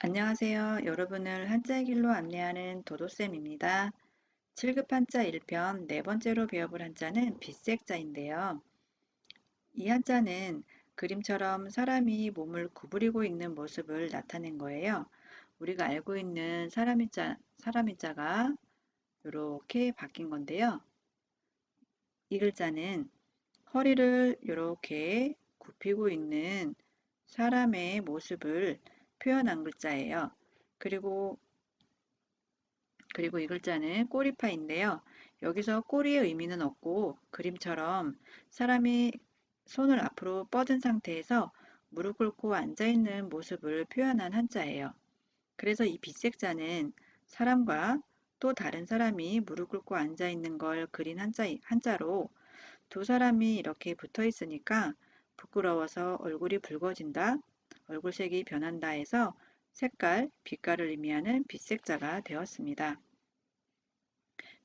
안녕하세요. 여러분을 한자의 길로 안내하는 도도쌤입니다. 7급 한자 1편 네 번째로 배워볼 한자는 빛색자인데요. 이 한자는 그림처럼 사람이 몸을 구부리고 있는 모습을 나타낸 거예요. 우리가 알고 있는 사람인자, 사람인자가 이렇게 바뀐 건데요. 이 글자는 허리를 이렇게 굽히고 있는 사람의 모습을 표현한 글자예요. 그리고 그리고 이 글자는 꼬리파인데요. 여기서 꼬리의 의미는 없고 그림처럼 사람이 손을 앞으로 뻗은 상태에서 무릎 꿇고 앉아있는 모습을 표현한 한자예요. 그래서 이 빛색자는 사람과 또 다른 사람이 무릎 꿇고 앉아있는 걸 그린 한자, 한자로 두 사람이 이렇게 붙어 있으니까 부끄러워서 얼굴이 붉어진다, 얼굴색이 변한다 해서 색깔, 빛깔을 의미하는 빛색자가 되었습니다.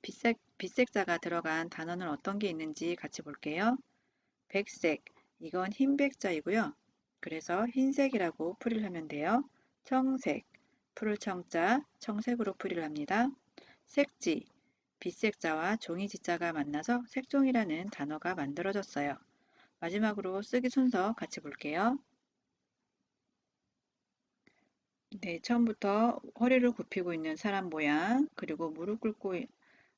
빛색, 빛색자가 들어간 단어는 어떤 게 있는지 같이 볼게요. 백색, 이건 흰백자이고요. 그래서 흰색이라고 풀이를 하면 돼요. 청색, 풀을 청자, 청색으로 풀이를 합니다. 색지, 빛색자와 종이지자가 만나서 색종이라는 단어가 만들어졌어요. 마지막으로 쓰기 순서 같이 볼게요. 네, 처음부터 허리를 굽히고 있는 사람 모양, 그리고 무릎 꿇고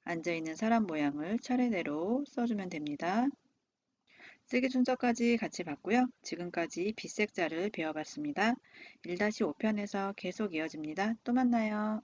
앉아 있는 사람 모양을 차례대로 써주면 됩니다. 쓰기 순서까지 같이 봤고요. 지금까지 빛색자를 배워봤습니다. 1-5편에서 계속 이어집니다. 또 만나요.